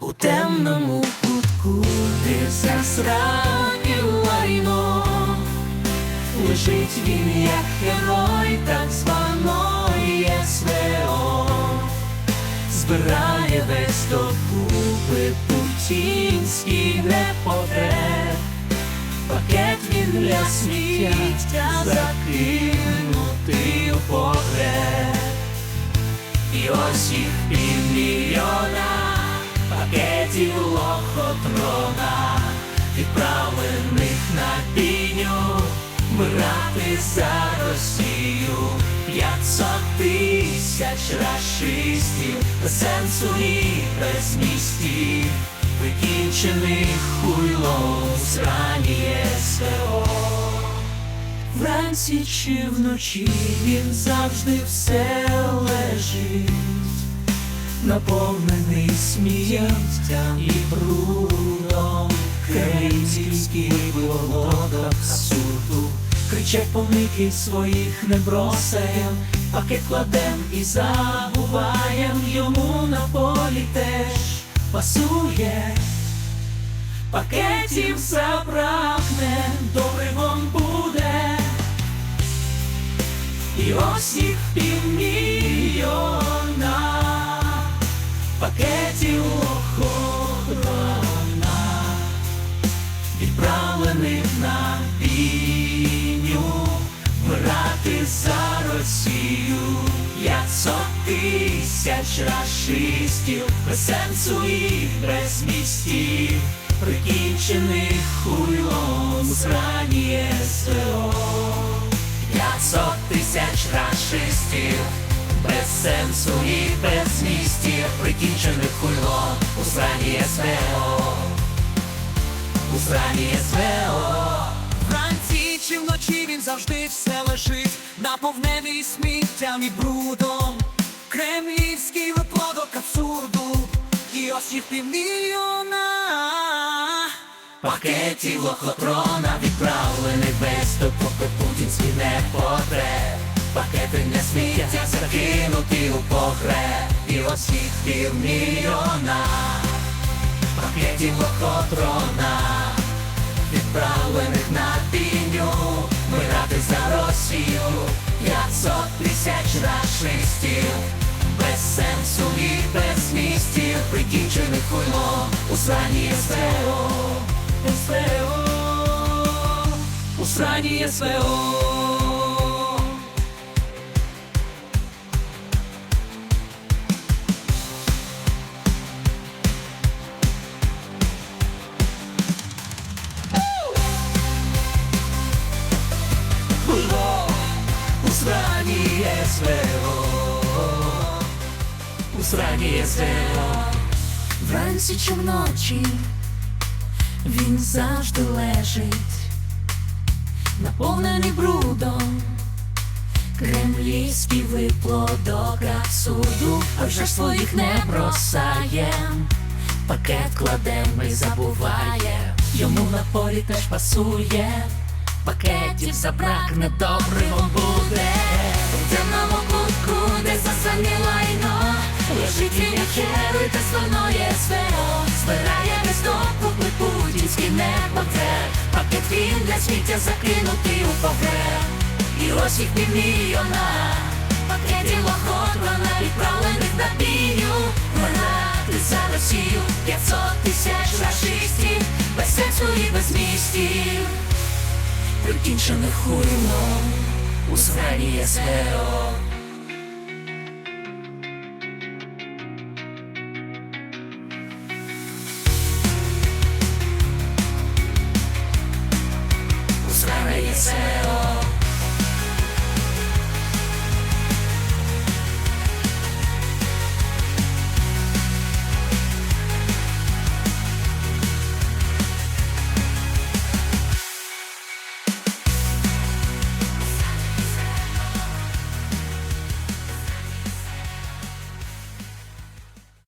у темному кутку, де засрані лайно. Лежить він як герой так званої СВО Збирає весь докупи путінський непотреб Пакет він для сміття закинутий у погреб. І ось їх півмільйона пакетів лохотрона. Відправлених на бійню Вмирати за Росію. П'ятсот тисяч рашистів. Без сенсу і без містів Викінчених хуйлом зрані СВО Вранці чи вночі він завжди все лежить Наповнений сміттям і брудом. Кремлівський виводок абсурду Кричать помики своїх не бросаєм. Пакет кладем і забуваєм. Йому на полі теж пасує. Пакетів забракне, добре вам буде. І ось Пакетів охорона Відправлених на бійню Вмирати за Росію П'ятсот тисяч рашистів Без сенсу і без містів Прикінчених хуйлом зрані СВО П'ятсот тисяч рашистів без сенсу і без містів Прикінчених хуйлом у зрані СВО У зрані СВО Вранці чи вночі він завжди все лежить, наповнений сміттям і брудом. Кремлівський виплодок абсурду, і ось їх півмільйона. Пакетів лохотрона відправлених без допоки путінський не потреб Пакети не сміття закинуті у погреб І ось їх півмільйона. Пакетів лохотрона Відправлених на бійню Вмирати за Росію П'ятсот тисяч рашистів. Без сенсу і без містів. Прикінчених хуйлом у срані СВО СВО У срані СВО СВО У срані СВО Вранці чи вночі він завжди лежить, наповнений брудом, кремлівський виплодок абсурду, а вже своїх не бросаєм, пакет кладем і забуває, йому на полі теж пасує, пакетів забракне, добре вам буде. Темному засані лайно, лежить герой та славної СВО, збирає без докупи путінський непотреб, пакет він для сміття закинутий у погреб, і ось їх півмільйона, пакетів охотрона, відправлених на бійню, Вмирати за Росію, 500 тисяч рашистів, без сенсу і без містів, прикінчених хуйлом у срані СВО.